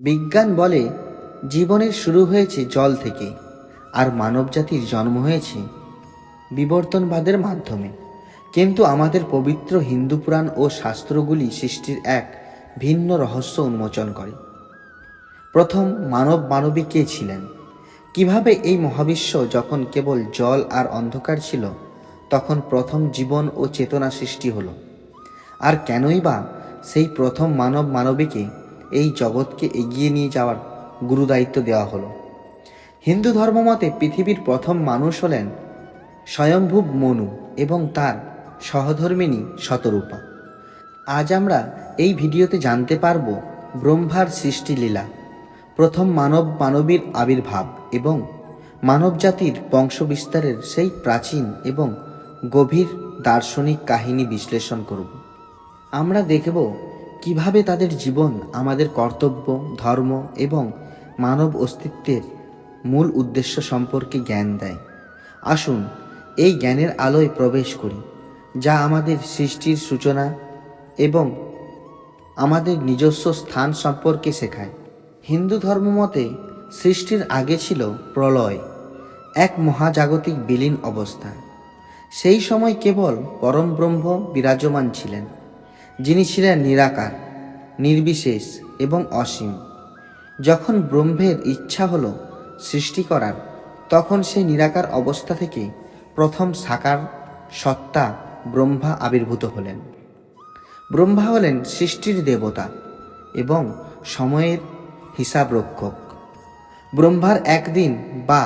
বিজ্ঞান বলে, জীবনের শুরু হয়েছে জল থেকে, আর মানবজাতির জন্ম হয়েছে বিবর্তনবাদের মাধ্যমে। কিন্তু আমাদের পবিত্র হিন্দু পুরাণ ও শাস্ত্রগুলি সৃষ্টির এক ভিন্ন রহস্য উন্মোচন করে। প্রথম, মানব মানবী কে ছিলেন? কীভাবে এই মহাবিশ্ব যখন কেবল জল আর অন্ধকার ছিল, তখন প্রথম জীবন ও চেতনা সৃষ্টি হলো? আর কেনই বা সেই প্রথম মানব মানবীকে এই জগৎকে এগিয়ে নিয়ে যাওয়ার গুরুদায়িত্ব দেওয়া হলো। হিন্দু ধর্মমতে পৃথিবীর প্রথম মানুষ হলেন স্বয়ংভূব মনু এবং তার সহধর্মিনী শতরূপা। আজ আমরা এই ভিডিওতে জানতে পারব ব্রহ্মার সৃষ্টিলীলা, প্রথম মানব মানবীর আবির্ভাব এবং মানবজাতির বংশবিস্তারের সেই প্রাচীন এবং গভীর দার্শনিক কাহিনী বিশ্লেষণ করব। আমরা দেখব কীভাবে তাদের জীবন, আমাদের কর্তব্য, ধর্ম এবং মানব অস্তিত্বের মূল উদ্দেশ্য সম্পর্কে জ্ঞান দেয়। আসুন, এই জ্ঞানের আলোয় প্রবেশ করি, যা আমাদের সৃষ্টির সূচনা এবং আমাদের নিজস্ব স্থান সম্পর্কে শেখায়। হিন্দু ধর্ম মতে, সৃষ্টির আগে ছিল প্রলয়, এক মহাজাগতিক বিলীন অবস্থা। সেই সময় কেবল পরম ব্রহ্ম বিরাজমান ছিলেন। যিনি ছিলেন নিরাকার, নির্বিশেষ এবং অসীম। যখন ব্রহ্মের ইচ্ছা হলো সৃষ্টি করার, তখন সেই নিরাকার অবস্থা থেকে প্রথম সাকার সত্তা ব্রহ্মা আবির্ভূত হলেন। ব্রহ্মা হলেন সৃষ্টির দেবতা এবং সময়ের হিসাবরক্ষক। ব্রহ্মার একদিন বা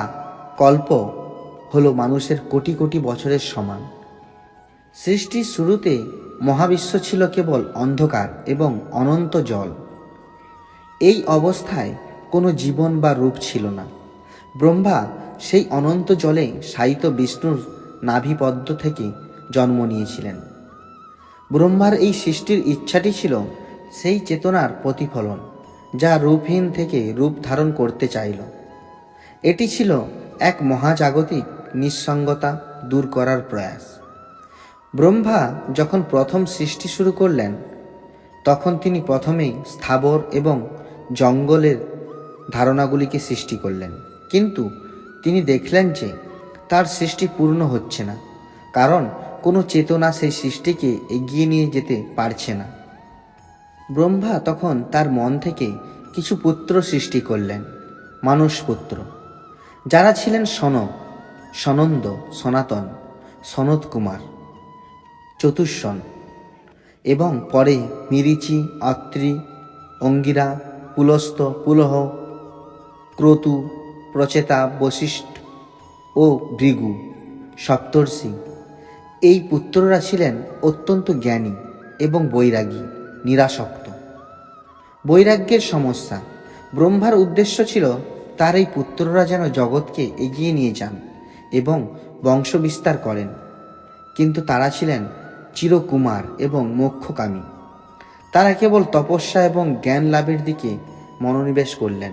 কল্প হলো মানুষের কোটি কোটি বছরের সমান। সৃষ্টির শুরুতে মহাবিশ্ব ছিল কেবল অন্ধকার এবং অনন্ত জল। এই অবস্থায় কোনো জীবন বা রূপ ছিল না। ব্রহ্মা সেই অনন্ত জলে সাইত বিষ্ণুর নাভিপদ্ম থেকে জন্ম নিয়েছিলেন। ব্রহ্মার এই সৃষ্টির ইচ্ছাটি ছিল সেই চেতনার প্রতিফলন, যা রূপহীন থেকে রূপ ধারণ করতে চাইল। এটি ছিল এক মহাজাগতিক নিঃসঙ্গতা দূর করার প্রয়াস। ব্রহ্মা যখন প্রথম সৃষ্টি শুরু করলেন, তখন তিনি প্রথমেই স্থাবর এবং জঙ্গলের ধারণাগুলিকে সৃষ্টি করলেন। কিন্তু তিনি দেখলেন যে তার সৃষ্টি পূর্ণ হচ্ছে না, কারণ কোনো চেতনা সেই সৃষ্টিকে এগিয়ে নিয়ে যেতে পারছে না। ব্রহ্মা তখন তার মন থেকে কিছু পুত্র সৃষ্টি করলেন, মানুষ পুত্র। যারা ছিলেন সনক, সনন্দ, সনাতন সনত কুমার চতুষ্ষণ। এবং পরে মিরিচি অত্রি অঙ্গিরা, পুলস্ত, পুলহ, ক্রতু, প্রচেতা, বশিষ্ঠ ও ভৃগু, সপ্তর্ষি। এই পুত্ররা ছিলেন অত্যন্ত জ্ঞানী এবং বৈরাগী, নিরাসক্ত। বৈরাগ্যের সমস্যা। ব্রহ্মার উদ্দেশ্য ছিল তার এই পুত্ররা যেন জগৎকে এগিয়ে নিয়ে যান এবং বংশবিস্তার করেন। কিন্তু তারা ছিলেন চিরকুমার এবং মোক্ষকামী। তারা কেবল তপস্যা এবং জ্ঞান লাভের দিকে মনোনিবেশ করলেন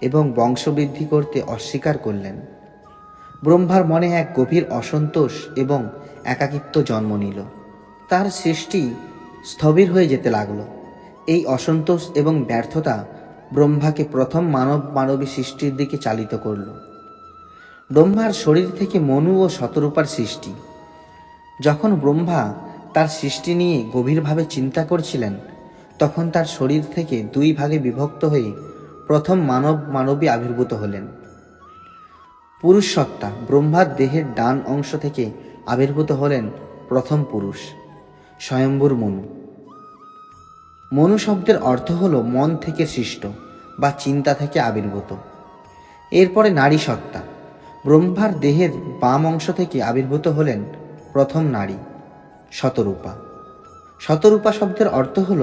এবং বংশবৃদ্ধি করতে অস্বীকার করলেন। ব্রহ্মার মনে এক গভীর অসন্তোষ এবং একাকিত্ব জন্ম নিল। তার সৃষ্টি স্থবির হয়ে যেতে লাগল। এই অসন্তোষ এবং ব্যর্থতা ব্রহ্মাকে প্রথম মানব মানবী সৃষ্টির দিকে চালিত করল। ব্রহ্মার শরীর থেকে মনু ও শতরূপার সৃষ্টি। যখন ব্রহ্মা তার সৃষ্টি নিয়ে গভীরভাবে চিন্তা করছিলেন, তখন তার শরীর থেকে দুই ভাগে বিভক্ত হয়ে প্রথম মানব মানবী আবির্ভূত হলেন। পুরুষ সত্তা ব্রহ্মার দেহের ডান অংশ থেকে আবির্ভূত হলেন প্রথম পুরুষ স্বয়ম্বুর মনু। মনু শব্দের অর্থ হল মন থেকে সৃষ্ট বা চিন্তা থেকে আবির্ভূত। এরপরে নারী সত্তা ব্রহ্মার দেহের বাম অংশ থেকে আবির্ভূত হলেন প্রথম নারী। শতরূপা। শতরূপা শব্দের অর্থ হল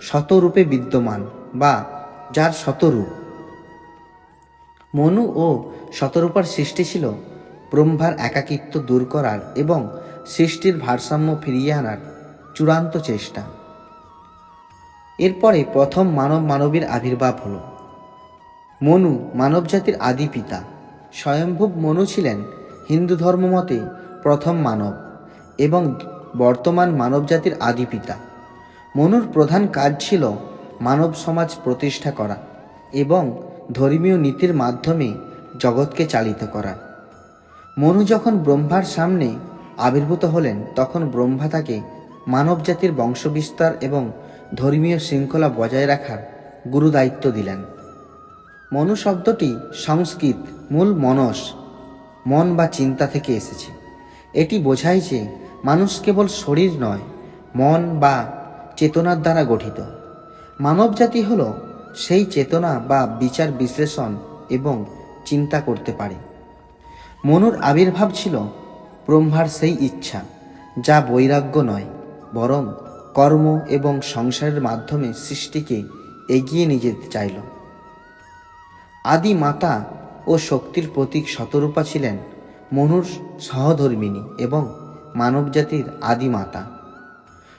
শতরূপে বিদ্যমান বা যার শতরূপ। মনু ও শতরূপার সৃষ্টি ছিল ব্রহ্মার একাকিত্ব দূর করার এবং সৃষ্টির ভারসাম্য ফিরিয়ে আনার চূড়ান্ত চেষ্টা। এরপরে প্রথম মানব মানবীর আবির্ভাব হল। মনু মানবজাতির আদি পিতা। স্বয়ম্ভুব মনু ছিলেন হিন্দু ধর্মমতে প্রথম মানব এবং বর্তমান মানবজাতির আদি পিতা। মনুর প্রধান কাজ ছিল মানব সমাজ প্রতিষ্ঠা করা এবং ধর্মীয় নীতির মাধ্যমে জগৎকে চালিত করা। মনু যখন ব্রহ্মার সামনে আবির্ভূত হলেন, তখন ব্রহ্মা তাকে মানবজাতির বংশবিস্তার এবং ধর্মীয় শৃঙ্খলা বজায় রাখার গুরু দায়িত্ব দিলেন। মনু শব্দটি সংস্কৃত, মূল মনস, মন বা চিন্তা থেকে এসেছে। এটি বোঝায় যে মানুষ কেবল শরীর নয়, মন বা চেতনার দ্বারা গঠিত। মানবজাতি হল সেই চেতনা বা বিচার বিশ্লেষণ এবং চিন্তা করতে পারে। মনুর আবির্ভাব ছিল ব্রহ্মার সেই ইচ্ছা, যা বৈরাগ্য নয়, বরং কর্ম এবং সংসারের মাধ্যমে সৃষ্টিকে এগিয়ে নিয়ে যেতে চাইল। আদি মাতা ও শক্তির প্রতীক শতরূপা ছিলেন মনুর সহধর্মিনী এবং মানবজাতির আদি মাতা।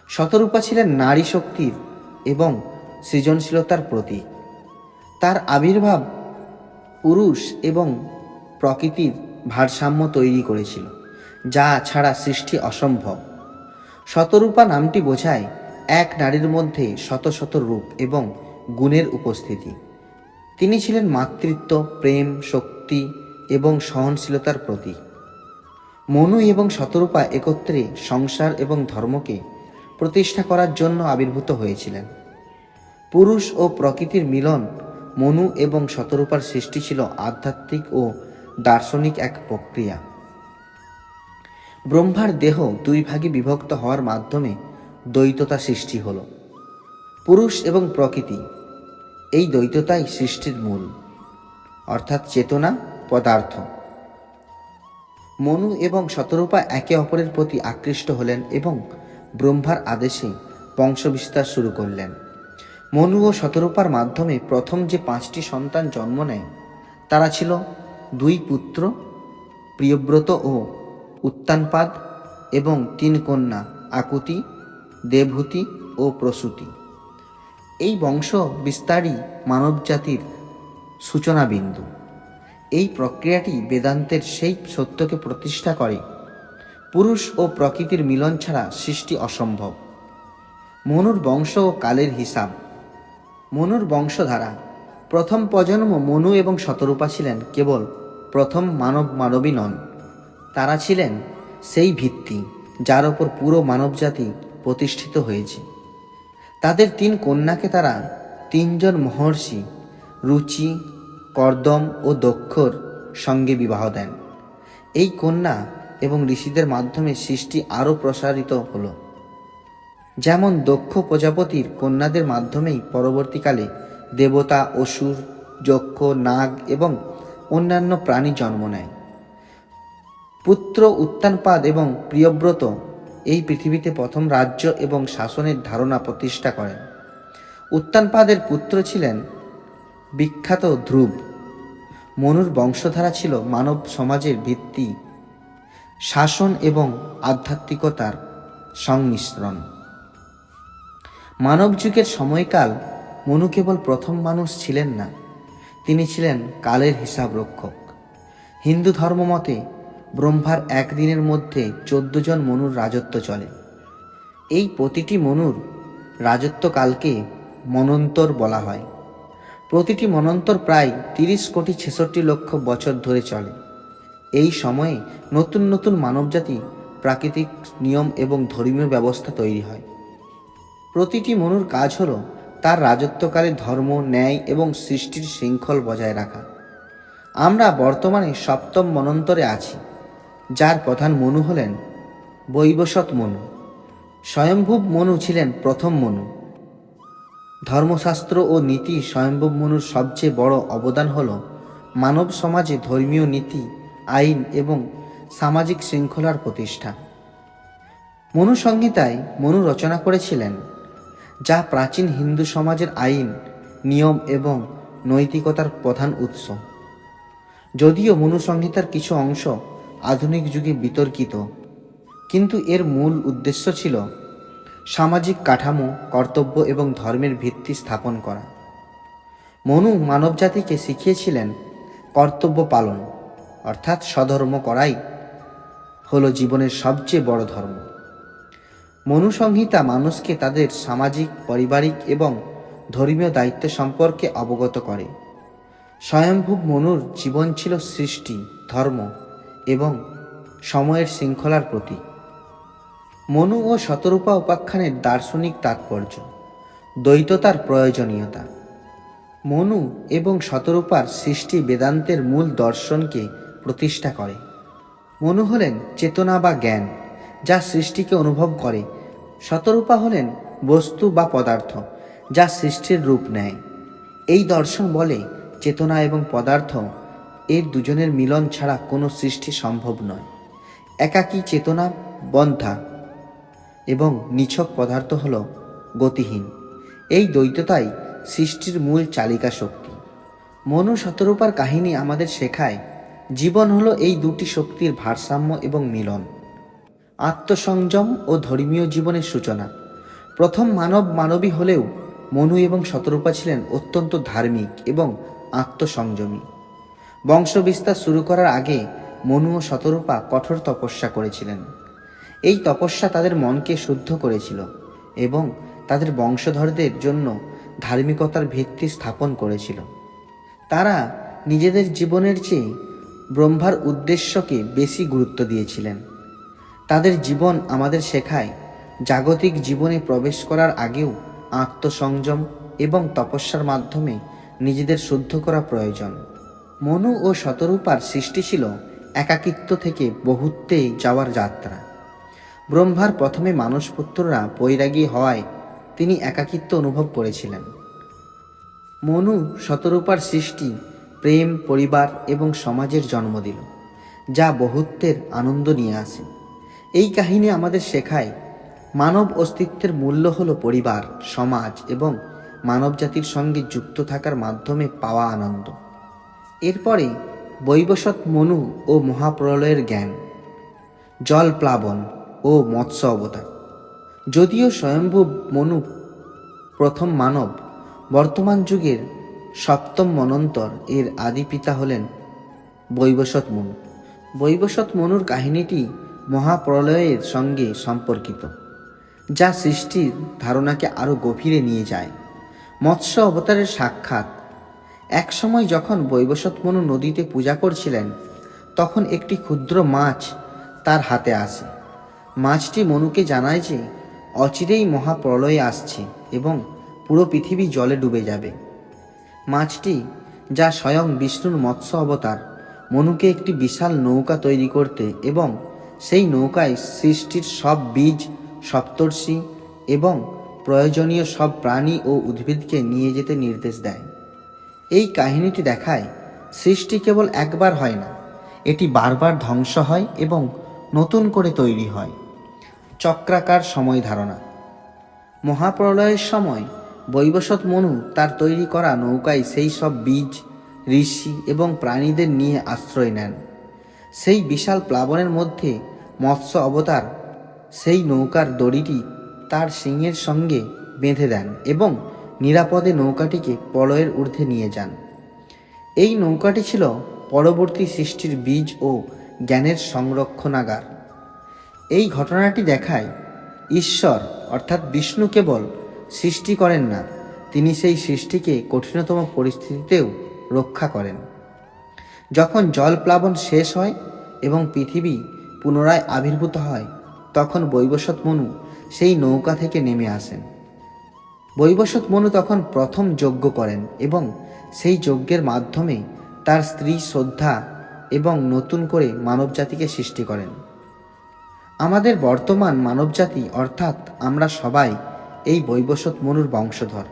শতরূপা ছিলেন নারী শক্তির এবং সৃজনশীলতার প্রতীক। তার আবির্ভাব পুরুষ এবং প্রকৃতির ভারসাম্য তৈরি করেছিল, যা ছাড়া সৃষ্টি অসম্ভব। শতরূপা নামটি বোঝায় এক নারীর মধ্যে শত শত রূপ এবং গুণের উপস্থিতি। তিনি ছিলেন মাতৃত্ব, প্রেম, শক্তি এবং সহনশীলতার প্রতীক। মনু এবং শতরূপা একত্রে সংসার এবং ধর্মকে প্রতিষ্ঠা করার জন্য আবির্ভূত হয়েছিলেন। পুরুষ ও প্রকৃতির মিলন মনু এবং শতরূপার সৃষ্টি ছিল আধ্যাত্মিক ও দার্শনিক এক প্রক্রিয়া। ব্রহ্মার দেহ দুই ভাগে বিভক্ত হওয়ার মাধ্যমে দ্বৈততা সৃষ্টি হল। পুরুষ এবং প্রকৃতি, এই দ্বৈততাই সৃষ্টির মূল, অর্থাৎ চেতনা, পদার্থ। মনু এবং শতরূপা একে অপরের প্রতি আকৃষ্ট হলেন এবং ব্রহ্মার আদেশে বংশবিস্তার শুরু করলেন। মনু ও শতরূপার মাধ্যমে প্রথম যে পাঁচটি সন্তান জন্ম নেয়, তারা ছিল দুই পুত্র, প্রিয়ব্রত ও উত্তানপাদ এবং তিন কন্যা, আকুতি, দেবহূতি ও প্রসূতি। এই বংশ বিস্তারই মানবজাতির সূচনা বিন্দু এই প্রক্রিয়াটি বেদান্তের সেই সত্যকে প্রতিষ্ঠা করে। পুরুষ ও প্রকৃতির মিলন ছাড়া সৃষ্টি অসম্ভব। মনুর বংশ ও কালের হিসাব। মনুর বংশধারা। প্রথম প্রজন্ম মনু এবং শতরূপা ছিলেন কেবল প্রথম মানব মানবী নন। তারা ছিলেন সেই ভিত্তি যার ওপর পুরো মানবজাতি প্রতিষ্ঠিত হয়েছে। তাদের তিন কন্যাকে তারা তিনজন মহর্ষি, রুচি কর্দম ও দক্ষর সঙ্গে বিবাহ দেন। এই কন্যা এবং ঋষিদের মাধ্যমে সৃষ্টি আরও প্রসারিত হল। যেমন দক্ষ প্রজাপতির কন্যাদের মাধ্যমেই পরবর্তীকালে দেবতা, অসুর, যক্ষ, নাগ এবং অন্যান্য প্রাণী জন্ম নেয়। পুত্র উত্তানপাদ এবং প্রিয়ব্রত এই পৃথিবীতে প্রথম রাজ্য এবং শাসনের ধারণা প্রতিষ্ঠা করেন। উত্তানপাদের পুত্র ছিলেন বিখ্যাত ধ্রুব। মনুর বংশধারা ছিল মানব সমাজের ভিত্তি, শাসন এবং আধ্যাত্মিকতার সংমিশ্রণ। মানব যুগের সময়কাল মনু কেবল প্রথম মানুষ ছিলেন না, তিনি ছিলেন কালের হিসাব রক্ষক হিন্দু ধর্মমতে ব্রহ্মার একদিনের মধ্যে চোদ্দ জন মনুর রাজত্ব চলে। এই প্রতিটি মনুর রাজত্বকালকে মনন্তর বলা হয়। প্রতিটি মনন্তর প্রায় তিরিশ কোটি ছেষট্টি লক্ষ বছর ধরে চলে। এই সময়ে নতুন নতুন মানবজাতি প্রাকৃতিক নিয়ম এবং ধর্মীয় ব্যবস্থা তৈরি হয়। প্রতিটি মনুর কাজ হলো তার রাজত্বকালে ধর্ম, ন্যায় এবং সৃষ্টির শৃঙ্খল বজায় রাখা। আমরা বর্তমানে সপ্তম মনন্তরে আছি, যার প্রধান মনু হলেন বৈবসৎ মনু। স্বয়ম্ভুব মনু ছিলেন প্রথম মনু। ধর্মশাস্ত্র ও নীতি স্বয়ম্ভব মনুর সবচেয়ে বড় অবদান হল মানব সমাজে ধর্মীয় নীতি, আইন এবং সামাজিক শৃঙ্খলার প্রতিষ্ঠা। মনু সংহিতায় মনু রচনা করেছিলেন, যা প্রাচীন হিন্দু সমাজের আইন, নিয়ম এবং নৈতিকতার প্রধান উৎস। যদিও মনু সংহিতার কিছু অংশ আধুনিক যুগে বিতর্কিত, কিন্তু এর মূল উদ্দেশ্য ছিল সামাজিক কাঠামো, কর্তব্য এবং ধর্মের ভিত্তি স্থাপন করা। মনু মানবজাতিকে শিখিয়েছিলেন কর্তব্য পালন, অর্থাৎ স্বধর্ম করাই হলো জীবনের সবচেয়ে বড় ধর্ম। মনুসংহিতা মানুষকে তাদের সামাজিক, পারিবারিক এবং ধর্মীয় দায়িত্ব সম্পর্কে অবগত করে। স্বয়ংভূব মনুর জীবন ছিল সৃষ্টি, ধর্ম এবং সময়ের শৃঙ্খলার প্রতীক। মনু ও শতরূপা উপাখ্যানের দার্শনিক তাৎপর্য, দ্বৈততার প্রয়োজনীয়তা। মনু এবং শতরূপার সৃষ্টি বেদান্তের মূল দর্শনকে প্রতিষ্ঠা করে। মনু হলেন চেতনা বা জ্ঞান, যা সৃষ্টিকে অনুভব করে। শতরূপা হলেন বস্তু বা পদার্থ, যা সৃষ্টির রূপ নেয়। এই দর্শন বলে চেতনা এবং পদার্থ এর দুজনের মিলন ছাড়া কোনো সৃষ্টি সম্ভব নয়। একাকী চেতনা, বন্ধা এবং নিছক পদার্থ হল গতিহীন। এই দ্বৈততাই সৃষ্টির মূল চালিকা শক্তি। মনু শতরূপার কাহিনী আমাদের শেখায়, জীবন হলো এই দুটি শক্তির ভারসাম্য এবং মিলন। আত্মসংযম ও ধর্মীয় জীবনের সূচনা। প্রথম মানব মানবী হলেও মনু এবং শতরূপা ছিলেন অত্যন্ত ধার্মিক এবং আত্মসংযমী। বংশবিস্তার শুরু করার আগে মনু ও শতরূপা কঠোর তপস্যা করেছিলেন। এই তপস্যা তাদের মনকে শুদ্ধ করেছিল এবং তাদের বংশধরদের জন্য ধার্মিকতার ভিত্তি স্থাপন করেছিল। তারা নিজেদের জীবনের চেয়ে ব্রহ্মার উদ্দেশ্যকে বেশি গুরুত্ব দিয়েছিলেন। তাদের জীবন আমাদের শেখায় জাগতিক জীবনে প্রবেশ করার আগেও আত্মসংযম এবং তপস্যার মাধ্যমে নিজেদের শুদ্ধ করা প্রয়োজন। মনু ও শতরূপার সৃষ্টি ছিল একাকিত্ব থেকে বহুত্বে যাওয়ার যাত্রা। ব্রহ্মার প্রথমে মানসপুত্ররা বৈরাগী হওয়ায় তিনি একাকিত্ব অনুভব করেছিলেন। মনু শতরূপার সৃষ্টি, প্রেম, পরিবার এবং সমাজের জন্ম দিল, যা বহুত্বের আনন্দ নিয়ে আসে। এই কাহিনী আমাদের শেখায় মানব অস্তিত্বের মূল্য হল পরিবার, সমাজ এবং মানবজাতির সঙ্গে যুক্ত থাকার মাধ্যমে পাওয়া আনন্দ। এরপরে বৈবসৎ মনু ও মহাপ্রলয়ের জ্ঞান, জল প্লাবন ও মৎস্য অবতার। যদিও স্বয়ম্ভু মনু প্রথম মানব, বর্তমান যুগের সপ্তম মনন্তর এর আদি পিতা হলেন বৈবসৎ মনু। বৈবসৎ মনুর কাহিনীটি মহাপ্রলয়ের সঙ্গে সম্পর্কিত, যা সৃষ্টির ধারণাকে আরও গভীরে নিয়ে যায়। মৎস্য অবতারের সাক্ষাৎ। একসময় যখন বৈবসৎ মনু নদীতে পূজা করছিলেন, তখন একটি ক্ষুদ্র মাছ তার হাতে আসে। মাছটি মনুকে জানায় যে, অচিরেই মহাপ্রলয় আসছে এবং পুরো পৃথিবী জলে ডুবে যাবে। মাছটি, যা স্বয়ং বিষ্ণুর মৎস্য অবতার, মনুকে একটি বিশাল নৌকা তৈরি করতে এবং সেই নৌকায় সৃষ্টির সব বীজ, সপ্তর্ষি এবং প্রয়োজনীয় সব প্রাণী ও উদ্ভিদকে নিয়ে যেতে নির্দেশ দেয়। এই কাহিনীটি দেখায়, সৃষ্টি কেবল একবার হয় না, এটি বারবার ধ্বংস হয় এবং নতুন করে তৈরি হয়। চক্রাকার সময় ধারণা। মহাপ্রলয়ের সময় বৈবসৎ মনু তার তৈরি করা নৌকায় সেই সব বীজ, ঋষি এবং প্রাণীদের নিয়ে আশ্রয় নেন। সেই বিশাল প্লাবনের মধ্যে মৎস্য অবতার সেই নৌকার দড়িটি তার সিংহের সঙ্গে বেঁধে দেন এবং নিরাপদে নৌকাটিকে প্রলয়ের ঊর্ধ্বে নিয়ে যান। এই নৌকাটি ছিল পরবর্তী সৃষ্টির বীজ ও জ্ঞানের সংরক্ষণাগার। এই ঘটনাটি দেখায় ঈশ্বর, অর্থাৎ বিষ্ণু কেবল, সৃষ্টি করেন না। তিনি সেই সৃষ্টিকে কঠিনতম পরিস্থিতিতেও রক্ষা করেন। যখন জল প্লাবন শেষ হয় এবং পৃথিবী পুনরায় আবির্ভূত হয়, তখন বৈবসৎ মনু সেই নৌকা থেকে নেমে আসেন। বৈবসৎ মনু তখন প্রথম যজ্ঞ করেন এবং সেই যজ্ঞের মাধ্যমে তার স্ত্রী শ্রদ্ধা এবং নতুন করে মানবজাতিকে সৃষ্টি করেন। আমাদের বর্তমান মানবজাতি, অর্থাৎ আমরা সবাই, এই বৈবসৎ মনুর বংশধর।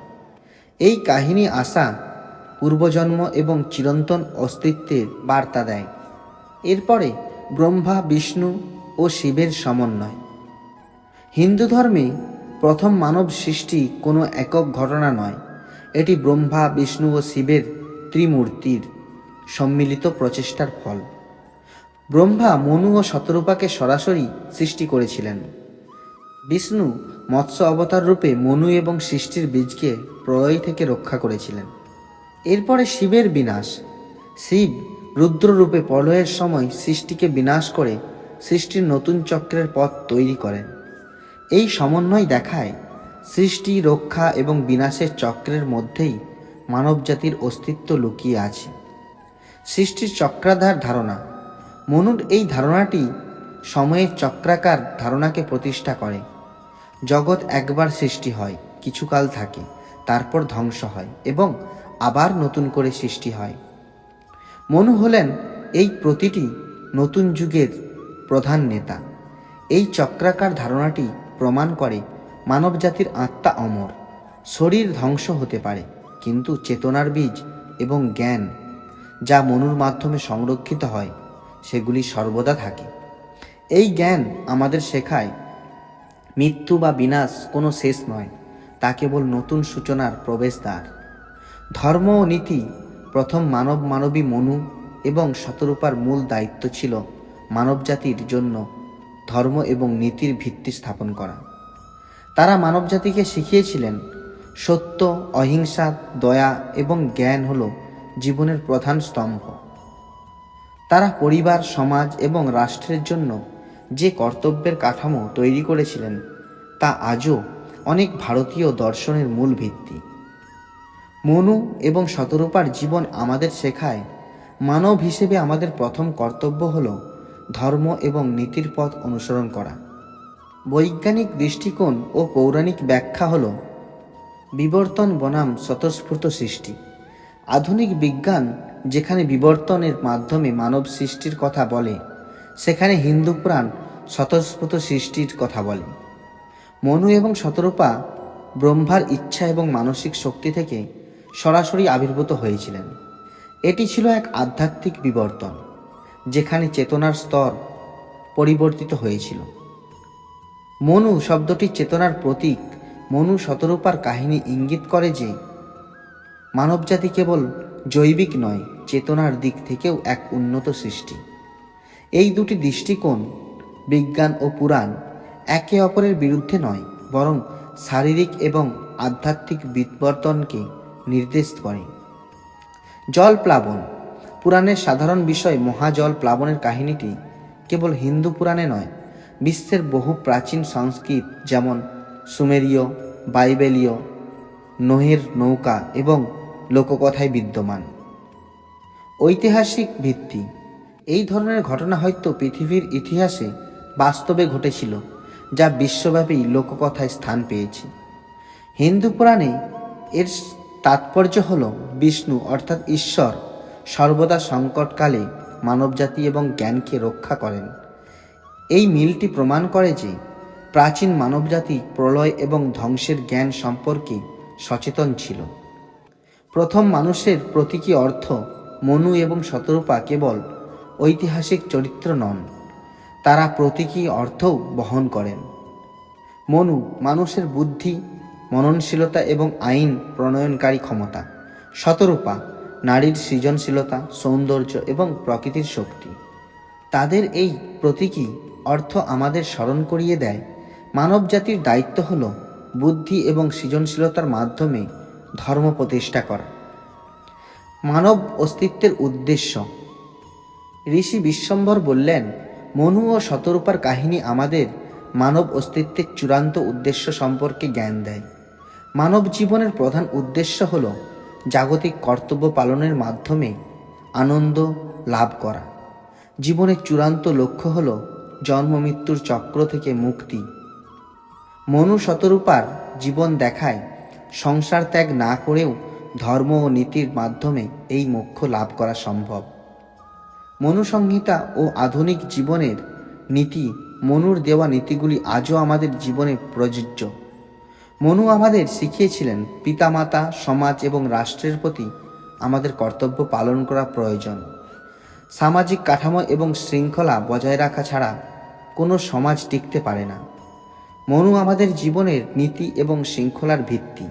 এই কাহিনী আসা পূর্বজন্ম এবং চিরন্তন অস্তিত্বের বার্তা দেয়। এরপরে ব্রহ্মা, বিষ্ণু ও শিবের সমন্বয়। হিন্দু ধর্মে প্রথম মানব সৃষ্টি কোনো একক ঘটনা নয়। এটি ব্রহ্মা, বিষ্ণু ও শিবের ত্রিমূর্তির সম্মিলিত প্রচেষ্টার ফল। ব্রহ্মা মনু ও শতরূপাকে সরাসরি সৃষ্টি করেছিলেন। বিষ্ণু মৎস্য অবতার রূপে মনু এবং সৃষ্টির বীজকে প্রলয় থেকে রক্ষা করেছিলেন। এরপরে শিবের বিনাশ। শিব রুদ্ররূপে প্রলয়ের সময় সৃষ্টিকে বিনাশ করে সৃষ্টির নতুন চক্রের পথ তৈরি করেন। এই সমন্বয় দেখায় সৃষ্টি, রক্ষা এবং বিনাশের চক্রের মধ্যেই মানবজাতির অস্তিত্ব লুকিয়ে আছে। সৃষ্টির চক্রাধার ধারণা। মনুর এই ধারণাটি সময়ের চক্রাকার ধারণাকে প্রতিষ্ঠা করে। জগৎ একবার সৃষ্টি হয়, কিছুকাল থাকে, তারপর ধ্বংস হয় এবং আবার নতুন করে সৃষ্টি হয়। মনু হলেন এই প্রতিটি নতুন যুগের প্রধান নেতা। এই চক্রাকার ধারণাটি প্রমাণ করে মানবজাতির আত্মা অমর, শরীর ধ্বংস হতে পারে, কিন্তু চেতনার বীজ এবং জ্ঞান, যা মনুর মাধ্যমে সংরক্ষিত হয় সেগুলি সর্বদা থাকে। এই জ্ঞান আমাদের শেখায়, মৃত্যু বা বিনাশ কোনো শেষ নয়, তা কেবল নতুন সূচনার প্রবেশদ্বার। ধর্ম ও নীতি প্রথম মানব মানবী মনু এবং শতরূপার মূল দায়িত্ব ছিল মানবজাতির জন্য ধর্ম এবং নীতির ভিত্তি স্থাপন করা। তারা মানবজাতিকে শিখিয়েছিলেন, সত্য, অহিংসা, দয়া এবং জ্ঞান হল জীবনের প্রধান স্তম্ভ। তারা পরিবার, সমাজ এবং রাষ্ট্রের জন্য যে কর্তব্যের কাঠামো তৈরি করেছিলেন, তা আজও অনেক ভারতীয় দর্শনের মূল ভিত্তি। মনু এবং শতরূপার জীবন আমাদের শেখায়, মানব হিসেবে আমাদের প্রথম কর্তব্য হল ধর্ম এবং নীতির পথ অনুসরণ করা। বৈজ্ঞানিক দৃষ্টিকোণ ও পৌরাণিক ব্যাখ্যা হল বিবর্তন বনাম স্বতঃস্ফূর্ত সৃষ্টি। আধুনিক বিজ্ঞান যেখানে বিবর্তনের মাধ্যমে মানব সৃষ্টির কথা বলে, সেখানে হিন্দু পুরাণ স্বতঃস্ফূর্ত সৃষ্টির কথা বলে। মনু এবং শতরূপা ব্রহ্মার ইচ্ছা এবং মানসিক শক্তি থেকে সরাসরি আবির্ভূত হয়েছিলেন। এটি ছিল এক আধ্যাত্মিক বিবর্তন, যেখানে চেতনার স্তর পরিবর্তিত হয়েছিল। মনু শব্দটি চেতনার প্রতীক, মনু শতরূপার কাহিনী ইঙ্গিত করে যে, মানবজাতি কেবল জৈবিক নয়, চেতনার দিক থেকেও এক উন্নত সৃষ্টি। এই দুটি দৃষ্টিকোণ, বিজ্ঞান ও পুরাণ, একে অপরের বিরুদ্ধে নয়, বরং শারীরিক এবং আধ্যাত্মিক বিবর্তনকে নির্দেশ করে। জল প্লাবন, পুরাণের সাধারণ বিষয় মহাজল প্লাবনের কাহিনীটি কেবল হিন্দু পুরাণে নয়, বিশ্বের বহু প্রাচীন সংস্কৃত যেমন সুমেরীয়, বাইবেলীয়, নোহের নৌকা এবং লোককথায় বিদ্যমান। ঐতিহাসিক ভিত্তি। এই ধরনের ঘটনা হয়তো পৃথিবীর ইতিহাসে বাস্তবে ঘটেছিল, যা বিশ্বব্যাপী লোককথায় স্থান পেয়েছে। হিন্দু পুরাণে এর তাৎপর্য হল বিষ্ণু, অর্থাৎ ঈশ্বর, সর্বদা সংকটকালে মানবজাতি এবং জ্ঞানকে রক্ষা করেন। এই মিলটি প্রমাণ করে যে প্রাচীন মানবজাতি প্রলয় এবং ধ্বংসের জ্ঞান সম্পর্কে সচেতন ছিল। প্রথম মানুষের প্রতীকী অর্থ মনু এবং শতরূপা কেবল ঐতিহাসিক চরিত্র নন, তারা প্রতীকী অর্থও বহন করেন। মনু মানুষের বুদ্ধি, মননশীলতা এবং আইন প্রণয়নকারী ক্ষমতা, শতরূপা নারীর সৃজনশীলতা, সৌন্দর্য এবং প্রকৃতির শক্তি। তাদের এই প্রতীকী অর্থ আমাদের স্মরণ করিয়ে দেয়, মানবজাতির দায়িত্ব হল বুদ্ধি এবং সৃজনশীলতার মাধ্যমে ধর্ম প্রতিষ্ঠা করা। মানব অস্তিত্বের উদ্দেশ্য। ঋষি বিশ্বম্বর বললেন, মনু ও শতরূপার কাহিনী আমাদের মানব অস্তিত্বের চূড়ান্ত উদ্দেশ্য সম্পর্কে জ্ঞান দেয়। মানব জীবনের প্রধান উদ্দেশ্য হল জাগতিক কর্তব্য পালনের মাধ্যমে আনন্দ লাভ করা। জীবনের চূড়ান্ত লক্ষ্য হল জন্ম, মৃত্যুর চক্র থেকে মুক্তি। মনু শতরূপার জীবন দেখায় সংসার ত্যাগ না করেও ধর্ম ও নীতির মাধ্যমে এই মোক্ষ লাভ করা সম্ভব। মনুসংহিতা ও আধুনিক জীবনের নীতি, মনুর দেওয়া নীতিগুলি আজও আমাদের জীবনে প্রযোজ্য। মনু আমাদের শিখিয়েছিলেন পিতামাতা, সমাজ এবং রাষ্ট্রের প্রতি আমাদের কর্তব্য পালন করা প্রয়োজন। সামাজিক কাঠামো এবং শৃঙ্খলা বজায় রাখা ছাড়া কোনো সমাজ টিকতে পারে না। মনু আমাদের জীবনের নীতি এবং শৃঙ্খলার ভিত্তি।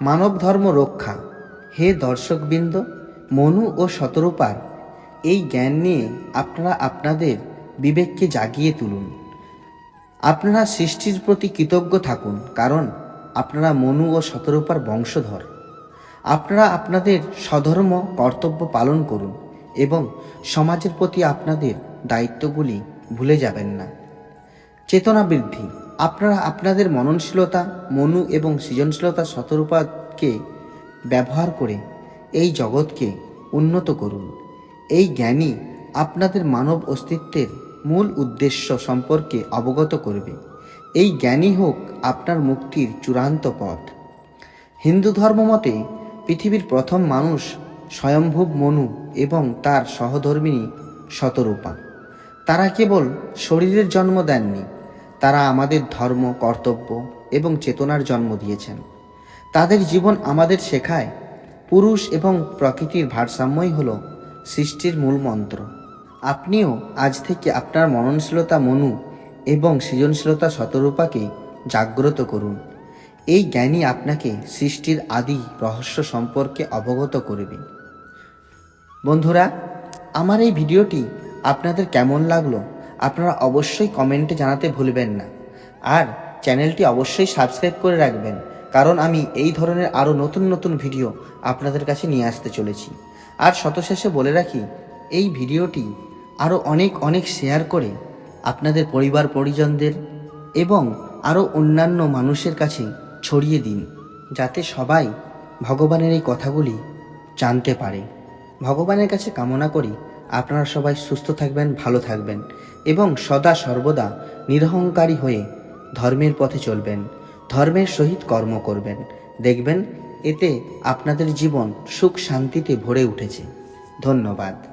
মানব ধর্ম রক্ষা। হে দর্শকবৃন্দ, মনু ও শতরূপার, এই জ্ঞান নিয়ে আপনারা আপনাদের বিবেককে জাগিয়ে তুলুন। আপনারা সৃষ্টির প্রতি কৃতজ্ঞ থাকুন, কারণ আপনারা মনু ও শতরূপার বংশধর। আপনারা আপনাদের স্বধর্ম কর্তব্য পালন করুন এবং সমাজের প্রতি আপনাদের দায়িত্বগুলি ভুলে যাবেন না। চেতনা বৃদ্ধি। আপনারা আপনাদের মননশীলতা, মনু এবং সৃজনশীলতা শতরূপাকে ব্যবহার করে এই জগৎকে উন্নত করুন। এই জ্ঞানই আপনাদের মানব অস্তিত্বের মূল উদ্দেশ্য সম্পর্কে অবগত করবে। এই জ্ঞানই হোক আপনার মুক্তির চূড়ান্ত পথ। হিন্দু ধর্ম মতে পৃথিবীর প্রথম মানুষ স্বয়ম্ভুব মনু এবং তার সহধর্মিণী শতরূপা। তারা কেবল শরীরের জন্ম দেননি তারা আমাদের ধর্ম, কর্তব্য এবং চেতনার জন্ম দিয়েছেন। তাদের জীবন আমাদের শেখায় পুরুষ এবং প্রকৃতির ভারসাম্যই হল সৃষ্টির মূল মন্ত্র। আপনিও আজ থেকে আপনার মননশীলতা মনু এবং সৃজনশীলতা শতরূপাকে জাগ্রত করুন। এই জ্ঞানই আপনাকে সৃষ্টির আদি রহস্য সম্পর্কে অবগত করবে। বন্ধুরা, আমার এই ভিডিওটি আপনাদের কেমন লাগল আপনারা অবশ্যই কমেন্টে জানাতে ভুলবেন না। আর চ্যানেলটি অবশ্যই সাবস্ক্রাইব করে রাখবেন, কারণ আমি এই ধরনের আরও নতুন নতুন ভিডিও আপনাদের কাছে নিয়ে আসতে চলেছি। আর শতশেষে বলে রাখি, এই ভিডিওটি আরও অনেক অনেক শেয়ার করে আপনাদের পরিবার পরিজনদের এবং আরও অন্যান্য মানুষের কাছে ছড়িয়ে দিন, যাতে সবাই ভগবানের এই কথাগুলি জানতে পারে। ভগবানের কাছে কামনা করি আপনারা সবাই সুস্থ থাকবেন, ভালো থাকবেন এবং সদা সর্বদা নিরহংকারী হয়ে ধর্মের পথে চলবেন, ধর্মের সহিত কর্ম করবেন। দেখবেন, এতে আপনাদের জীবন সুখ শান্তিতে ভরে উঠেছে। ধন্যবাদ।